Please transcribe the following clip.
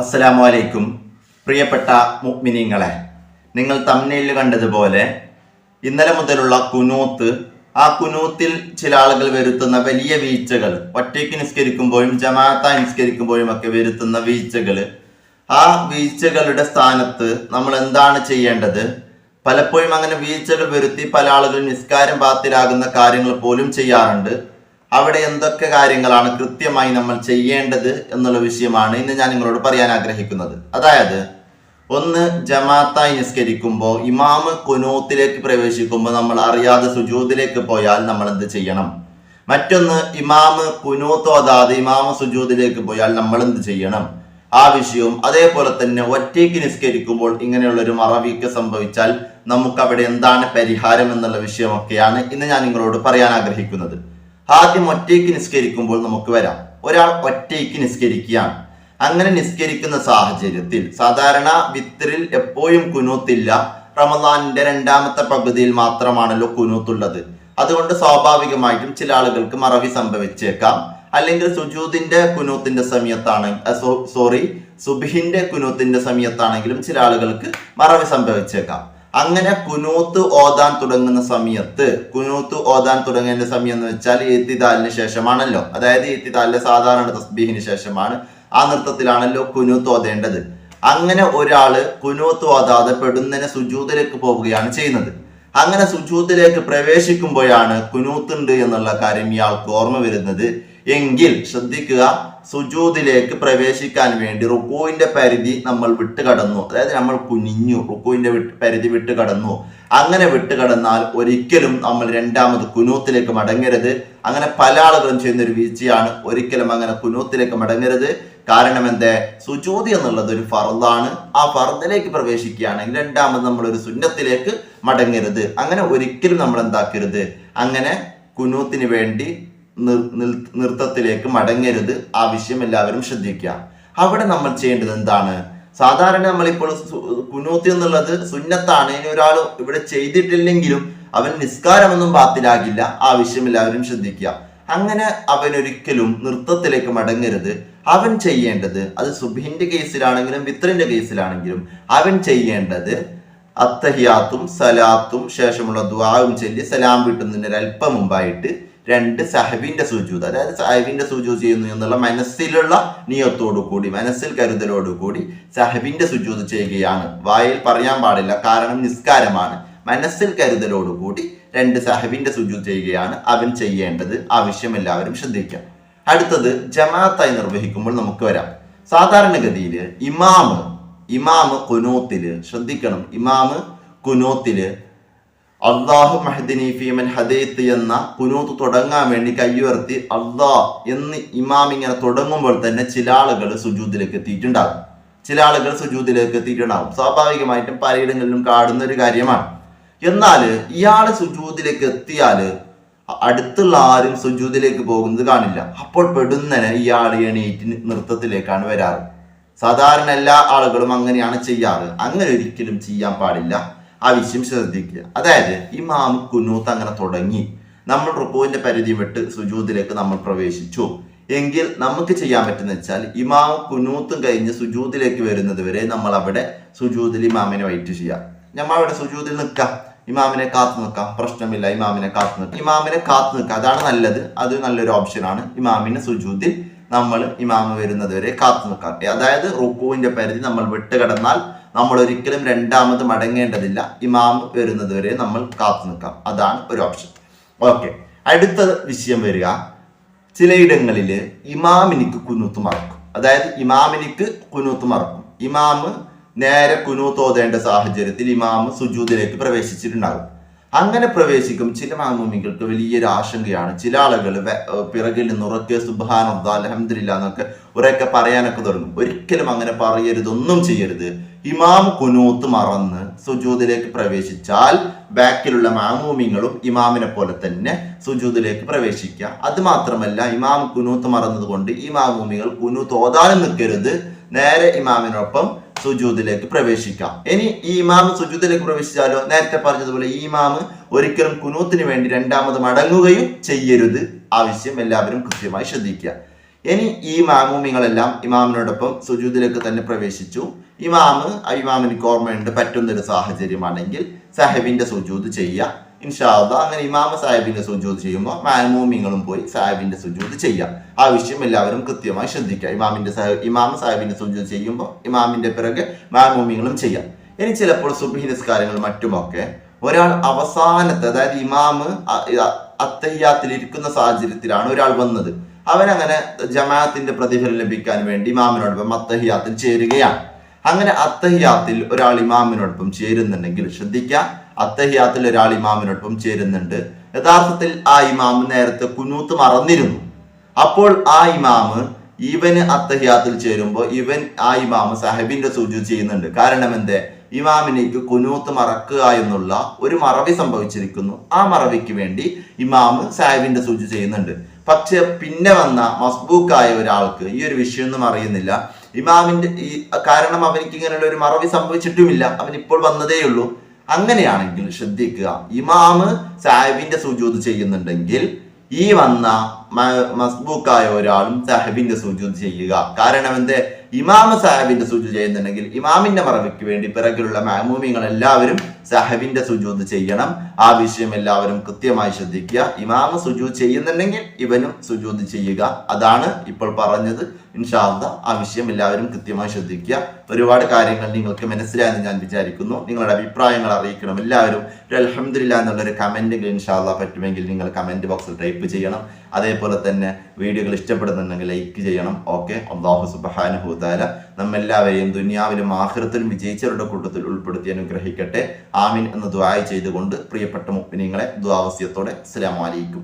അസ്സലാമു അലൈക്കും പ്രിയപ്പെട്ട മുഅ്മിനീങ്ങളെ നിങ്ങൾ തമ്മിൽ കണ്ടതുപോലെ ഇന്നലെ മുതലുള്ള കുനൂത്ത് ആ കുനൂത്തിൽ ചില ആളുകൾ വരുത്തുന്ന വലിയ വീഴ്ചകൾ ഒറ്റയ്ക്ക് നിസ്കരിക്കുമ്പോഴും ജമാഅത്തായി നിസ്കരിക്കുമ്പോഴും ഒക്കെ വരുത്തുന്ന വീഴ്ചകൾ. ആ വീഴ്ചകളുടെ സ്ഥാനത്ത് നമ്മൾ എന്താണ് ചെയ്യേണ്ടത്? പലപ്പോഴും അങ്ങനെ വീഴ്ചകൾ വരുത്തി പല ആളുകളും നിസ്കാരം പാത്തിലാകുന്ന കാര്യങ്ങൾ പോലും ചെയ്യാറുണ്ട്. അവിടെ എന്തൊക്കെ കാര്യങ്ങളാണ് കൃത്യമായി നമ്മൾ ചെയ്യേണ്ടത് എന്നുള്ള വിഷയമാണ് ഇന്ന് ഞാൻ നിങ്ങളോട് പറയാൻ ആഗ്രഹിക്കുന്നത്. അതായത് ഒന്ന് ജമാത്തായി നിസ്കരിക്കുമ്പോൾ ഇമാമ് കുനൂത്തിലേക്ക് പ്രവേശിക്കുമ്പോൾ നമ്മൾ അറിയാതെ സുജൂദിലേക്ക് പോയാൽ നമ്മൾ എന്ത് ചെയ്യണം? മറ്റൊന്ന് ഇമാമ് കുനൂത്തോതാതെ ഇമാമ് സുജൂദിലേക്ക് പോയാൽ നമ്മൾ എന്ത് ചെയ്യണം? ആ വിഷയവും അതേപോലെ തന്നെ ഒറ്റയ്ക്ക് നിസ്കരിക്കുമ്പോൾ ഇങ്ങനെയുള്ള ഒരു മറവിക്ക് സംഭവിച്ചാൽ നമുക്ക് അവിടെ എന്താണ് പരിഹാരം എന്നുള്ള വിഷയമൊക്കെയാണ് ഇന്ന് ഞാൻ നിങ്ങളോട് പറയാൻ ആഗ്രഹിക്കുന്നത്. ആദ്യം ഒറ്റയ്ക്ക് നിസ്കരിക്കുമ്പോൾ നമുക്ക് വരാം. ഒരാൾ ഒറ്റയ്ക്ക് നിസ്കരിക്കുകയാണ്. അങ്ങനെ നിസ്കരിക്കുന്ന സാഹചര്യത്തിൽ സാധാരണ വിത്തറിൽ എപ്പോഴും കുനൂത്തില്ല. റമദാനിന്റെ രണ്ടാമത്തെ പകുതിയിൽ മാത്രമാണല്ലോ കുനൂത്തുള്ളത്. അതുകൊണ്ട് സ്വാഭാവികമായിട്ടും ചില ആളുകൾക്ക് മറവി സംഭവിച്ചേക്കാം. അല്ലെങ്കിൽ സുജൂദിന്റെ കുനൂത്തിന്റെ സമയത്താണ് സോറി സുബിഹിന്റെ കുനൂത്തിന്റെ സമയത്താണെങ്കിലും ചില ആളുകൾക്ക് മറവി സംഭവിച്ചേക്കാം. അങ്ങനെ കുനൂത്ത് ഓതാൻ തുടങ്ങുന്ന സമയത്ത് കുനൂത്ത് ഓതാൻ തുടങ്ങേണ്ട സമയം എന്ന് വെച്ചാൽ ഏത്തിദാലിന് ശേഷമാണല്ലോ. അതായത് ഏത്തിദാലിന്റെ സാധാരണ തസ്ബീഹിന് ശേഷമാണ് ആ നൃത്തത്തിലാണല്ലോ കുനൂത്ത് ഓതേണ്ടത്. അങ്ങനെ ഒരാൾ കുനൂത്ത് ഓതാതെ പെടുന്നതിന് സുജൂതിലേക്ക് പോവുകയാണ് ചെയ്യുന്നത്. അങ്ങനെ സുജൂത്തിലേക്ക് പ്രവേശിക്കുമ്പോഴാണ് കുനൂത്തുണ്ട് എന്നുള്ള കാര്യം ഇയാൾക്ക് ഓർമ്മ വരുന്നത്. എങ്കിൽ ശ്രദ്ധിക്കുക സുജൂദിലേക്ക് പ്രവേശിക്കാൻ വേണ്ടി റുക്കുവിന്റെ പരിധി നമ്മൾ വിട്ട് കടന്നു അതായത് നമ്മൾ കുനിഞ്ഞു റുക്കുവിന്റെ വിട്ട് പരിധി വിട്ട് കടന്നു അങ്ങനെ വിട്ട് കടന്നാൽ ഒരിക്കലും നമ്മൾ രണ്ടാമത് കുനൂത്തിലേക്ക് മടങ്ങരുത്. അങ്ങനെ പല ആളുകളും ചെയ്യുന്ന ഒരു വീഴ്ചയാണ്. ഒരിക്കലും അങ്ങനെ കുനൂത്തിലേക്ക് മടങ്ങരുത്. കാരണം എന്താ? സുജൂതി എന്നുള്ളത് ഒരു ഫർദാണ്. ആ ഫർദിലേക്ക് പ്രവേശിക്കുകയാണെങ്കിൽ രണ്ടാമത് നമ്മൾ ഒരു സുന്നത്തിലേക്ക് മടങ്ങരുത്. അങ്ങനെ ഒരിക്കലും നമ്മൾ എന്താക്കരുത്? അങ്ങനെ കുനൂത്തിന് വേണ്ടി നൃത്തത്തിലേക്ക് മടങ്ങരുത്. ആ വിഷയം എല്ലാവരും ശ്രദ്ധിക്കുക. അവിടെ നമ്മൾ ചെയ്യേണ്ടത് എന്താണ്? സാധാരണ നമ്മളിപ്പോൾ കുനൂത്ത് എന്നുള്ളത് സുന്നത്താണ്. ഇനി ഒരാൾ ഇവിടെ ചെയ്തിട്ടില്ലെങ്കിലും അവൻ നിസ്കാരമൊന്നും ബാത്തിലാകില്ല ആ വിഷയം എല്ലാവരും ശ്രദ്ധിക്കുക. അങ്ങനെ അവൻ ഒരിക്കലും നൃത്തത്തിലേക്ക് മടങ്ങരുത്. അവൻ ചെയ്യേണ്ടത് അത് സുബിന്റെ കേസിലാണെങ്കിലും വിത്രിന്റെ കേസിലാണെങ്കിലും അവൻ ചെയ്യേണ്ടത് അത്തഹിയാത്തും സലാത്തും ശേഷമുള്ള ദ്വാവും ചൊല്ലി സലാം വീട്ടുന്നതിന് ഒരു അല്പം മുമ്പായിട്ട് രണ്ട് സഹബിന്റെ സുജൂത് അതായത് സഹബിന്റെ സുജൂത് ചെയ്യുന്നു എന്നുള്ള മനസ്സിലുള്ള നിയത്തോടു കൂടി മനസ്സിൽ കരുതലോടു കൂടി സഹബിന്റെ സുജൂത് ചെയ്യുകയാണ്. വായിൽ പറയാൻ പാടില്ല കാരണം നിസ്കാരമാണ്. മനസ്സിൽ കരുതലോടു കൂടി രണ്ട് സഹബിന്റെ സുജൂത് ചെയ്യുകയാണ് അവൻ ചെയ്യേണ്ടത്. ആവശ്യം എല്ലാവരും ശ്രദ്ധിക്കാം. അടുത്തത് ജമാഅത്തായി നിർവഹിക്കുമ്പോൾ നമുക്ക് വരാം. സാധാരണഗതിയിൽ ഇമാമ് ഇമാമ് കുനൂത്തിൽ ശ്രദ്ധിക്കണം. ഇമാമ് കുനൂത്തിൽ അള്ളാഹു മഹദിനി ഫീമൻ ഹദീത്ത് എന്ന കുനൂത്ത് തുടങ്ങാൻ വേണ്ടി കയ്യുയർത്തി അള്ളാ എന്ന് ഇമാം ഇങ്ങനെ തുടങ്ങുമ്പോൾ തന്നെ ചില ആളുകൾ സുജൂദിലേക്ക് എത്തിയിട്ടുണ്ടാകും. ചില ആളുകൾ സുജൂദിലേക്ക് എത്തിയിട്ടുണ്ടാകും. സ്വാഭാവികമായിട്ടും പലയിടങ്ങളിലും കാണുന്ന ഒരു കാര്യമാണ്. എന്നാൽ ഇയാൾ സുജൂദിലേക്ക് എത്തിയാൽ അടുത്തുള്ള ആരും സുജൂദിലേക്ക് പോകുന്നത് കാണില്ല. അപ്പോൾ പെടുന്നനെ ഇയാൾ എണീറ്റ് നൃത്തത്തിലേക്കാണ് വരാറ്. സാധാരണ എല്ലാ ആളുകളും അങ്ങനെയാണ് ചെയ്യാറ്. അങ്ങനെ ഒരിക്കലും ചെയ്യാൻ പാടില്ല. ആ വിഷയം ശ്രദ്ധിക്കുക. അതായത് ഇമാം കുനൂത്ത് അങ്ങനെ തുടങ്ങി. നമ്മൾ റുക്കുവിന്റെ പരിധി വിട്ട് സുജൂദിലേക്ക് നമ്മൾ പ്രവേശിച്ചു. എങ്കിൽ നമുക്ക് ചെയ്യാൻ പറ്റുന്ന വെച്ചാൽ ഇമാം കുനൂത്തും കഴിഞ്ഞ് സുജൂദിലേക്ക് വരുന്നത് വരെ നമ്മൾ അവിടെ സുജൂദിൽ ഇമാമിനെ വൈറ്റ് ചെയ്യാം നമ്മൾ അവിടെ സുജൂദിൽ നിൽക്കാം. ഇമാമിനെ കാത്തു നിൽക്കാം. പ്രശ്നമില്ല ഇമാമിനെ കാത്തു നിൽക്കാം. ഇമാമിനെ കാത്തു നിൽക്കാം അതാണ് നല്ലത്. അത് നല്ലൊരു ഓപ്ഷനാണ് ഇമാമിന് സുജൂദിൽ നമ്മൾ ഇമാമ വരുന്നത് വരെ കാത്തു നിൽക്കാം. അതായത് റുക്കുവിന്റെ പരിധി നമ്മൾ വിട്ടുകിടന്നാൽ നമ്മൾ ഒരിക്കലും രണ്ടാമത് മടങ്ങേണ്ടതില്ല. ഇമാം വരുന്നത് വരെ നമ്മൾ കാത്തു നിൽക്കാം. അതാണ് ഒരു ഓപ്ഷൻ ഓക്കെ അടുത്ത വിഷയം വരിക. ചിലയിടങ്ങളിൽ ഇമാമിനിക്ക് കുനൂത്ത് മറക്കും. അതായത് ഇമാമിനിക്ക് കുനൂത്ത് മറക്കും. ഇമാമ് നേരെ കുനൂത്ത് ഓതേണ്ട സാഹചര്യത്തിൽ ഇമാമ് സുജൂദിലേക്ക് പ്രവേശിച്ചിട്ടുണ്ടാകും. അങ്ങനെ പ്രവേശിക്കും ചില മാമൂമികൾക്ക് വലിയൊരു ആശങ്കയാണ്. ചില ആളുകൾ പിറകിൽ നിന്ന് ഉറക്കെ സുബാൻ അലഹമില്ല എന്നൊക്കെ ഉറക്കെ പറയാനൊക്കെ തുടങ്ങും. ഒരിക്കലും അങ്ങനെ പറയരുത് ഒന്നും ചെയ്യരുത്. ഇമാം കുനൂത്ത് മറന്ന് സുജൂദിലേക്ക് പ്രവേശിച്ചാൽ ബാക്കിലുള്ള മാമൂമിങ്ങളും ഇമാമിനെ പോലെ തന്നെ സുജൂദിലേക്ക് പ്രവേശിക്കുക. അത് മാത്രമല്ല ഇമാം കുനൂത്ത് മറന്നതുകൊണ്ട് ഈ മാമൂമികൾ കുനൂത്ത് ഓതാനും നിൽക്കരുത്. നേരെ ഇമാമിനൊപ്പം സുജൂദിലേക്ക് പ്രവേശിക്കാം ഇനി ഈ ഇമാമ് സുജൂദിലേക്ക് പ്രവേശിച്ചാലോ? നേരത്തെ പറഞ്ഞതുപോലെ ഈ ഇമാമ് ഒരിക്കലും കുനൂത്തിന് വേണ്ടി രണ്ടാമത് മടങ്ങുകയും ചെയ്യരുത്. ആവശ്യം എല്ലാവരും കൃത്യമായി ശ്രദ്ധിക്കുക. ഇനി ഈ മാമൂമിങ്ങളെല്ലാം ഇമാമിനോടൊപ്പം സുജൂദിലേക്ക് തന്നെ പ്രവേശിച്ചു. ഇമാമ് ആ ഇമാമിനിക്ക് ഓർമ്മയുണ്ട് പറ്റുന്നൊരു സാഹചര്യമാണെങ്കിൽ സാഹിബിന്റെ സുജൂദ് ചെയ്യുക ഇൻഷാല്ല അങ്ങനെ ഇമാമ സാഹിബിന്റെ സുജൂദ് ചെയ്യുമ്പോൾ മാമൂമിങ്ങളും പോയി സാഹിബിന്റെ സുജൂദ് ചെയ്യാം. ആ വിഷയം എല്ലാവരും കൃത്യമായി ശ്രദ്ധിക്കുക. ഇമാമിന്റെ സാഹിബ് ഇമാമ സാഹിബിന്റെ സുജൂദ് ചെയ്യുമ്പോൾ ഇമാമിന്റെ പിറകെ മാമൂമിങ്ങളും ചെയ്യാം. ഇനി ചിലപ്പോൾ സുബ്ഹി നിസ്കാരങ്ങൾ മറ്റുമൊക്കെ ഒരാൾ അവസാനത്തെ അതായത് ഇമാമ് അത്തയ്യാത്തിലിരിക്കുന്ന സാഹചര്യത്തിലാണ് ഒരാൾ വന്നത്. അവനങ്ങനെ ജമാഅത്തിന്റെ പ്രതിഫലം ലഭിക്കാൻ വേണ്ടി ഇമാമിനോടൊപ്പം അത്തഹിയാത്തിൽ ചേരുകയാണ്. അങ്ങനെ അത്തഹിയാത്തിൽ ഒരാൾ ഇമാമിനോടൊപ്പം ചേരുന്നുണ്ടെങ്കിൽ ശ്രദ്ധിക്കുക അത്തഹിയാത്തിൽ ഒരാൾ ഇമാമിനോടൊപ്പം ചേരുന്നുണ്ട്. യഥാർത്ഥത്തിൽ ആ ഇമാമ് നേരത്തെ കുനൂത്ത് മറന്നിരുന്നു. അപ്പോൾ ആ ഇമാമ് ഇവന് അത്തഹിയാത്തിൽ ചേരുമ്പോൾ ഇവൻ ആ ഇമാമ് സാഹിബിന്റെ സൂചി ചെയ്യുന്നുണ്ട്. കാരണം എന്തേ? ഇമാമിനേക്ക് കുനൂത്ത് മറക്കുക എന്നുള്ള ഒരു മറവി സംഭവിച്ചിരിക്കുന്നു. ആ മറവിക്ക് വേണ്ടി ഇമാമ് സാഹിബിന്റെ സൂചി ചെയ്യുന്നുണ്ട്. പക്ഷെ പിന്നെ വന്ന മസ്ബൂക്കായ ഒരാൾക്ക് ഈ ഒരു വിഷയമൊന്നും അറിയുന്നില്ല. ഇമാമിന്റെ ഈ കാരണം അവനിക്ക് ഇങ്ങനെയുള്ള ഒരു മറവി സംഭവിച്ചിട്ടുമില്ല. അവൻ ഇപ്പോൾ വന്നതേയുള്ളൂ അങ്ങനെയാണെങ്കിൽ ശ്രദ്ധിക്കുക. ഇമാമ് സാഹിബിന്റെ സുജൂത് ചെയ്യുന്നുണ്ടെങ്കിൽ ഈ വന്ന മസ്ബൂക്കായ ഒരാളും സാഹിബിന്റെ സുജൂത് ചെയ്യുക. കാരണം എന്ത്? ഇമാമ സാഹിബിന്റെ സുജൂത് ചെയ്യുന്നുണ്ടെങ്കിൽ ഇമാമിന്റെ മറവിക്ക് വേണ്ടി പിറകിലുള്ള മാമൂമിങ്ങൾ എല്ലാവരും സാഹിബിന്റെ സുജൂത് ചെയ്യണം. ആ വിഷയം എല്ലാവരും കൃത്യമായി ശ്രദ്ധിക്കുക. ഇമാമ് സുജൂത് ചെയ്യുന്നുണ്ടെങ്കിൽ ഇവനും സുജൂത് ചെയ്യുക. അതാണ് ഇപ്പോൾ പറഞ്ഞത്. ഇൻഷാല്ല ആ വിഷയം എല്ലാവരും കൃത്യമായി ശ്രദ്ധിക്കുക. ഒരുപാട് കാര്യങ്ങൾ നിങ്ങൾക്ക് മനസ്സിലായെന്ന് ഞാൻ വിചാരിക്കുന്നു. നിങ്ങളുടെ അഭിപ്രായങ്ങൾ അറിയിക്കണം. എല്ലാവരും ഒരു അലഹമില്ല എന്നുള്ളൊരു കമന്റ് ഇൻഷാല്ല പറ്റുമെങ്കിൽ നിങ്ങൾ കമന്റ് ബോക്സിൽ ടൈപ്പ് ചെയ്യണം. അതേപോലെ തന്നെ വീഡിയോകൾ ഇഷ്ടപ്പെടുന്നുണ്ടെങ്കിൽ ലൈക്ക് ചെയ്യണം. ഓക്കെ അള്ളാഹു സുബാനുഭൂതാല നമ്മെല്ലാവരെയും ദുനിയാവിലും ആഹൃത്തിലും വിജയിച്ചവരുടെ കൂട്ടത്തിൽ ഉൾപ്പെടുത്തി അനുഗ്രഹിക്കട്ടെ. ആമിൻ എന്ന് ദ്വായ ചെയ്തുകൊണ്ട് പ്രിയപ്പെട്ട മുപ്പിനിങ്ങളെ ദ്വാവസ്യത്തോടെ അസ്സലാമു അലൈക്കും.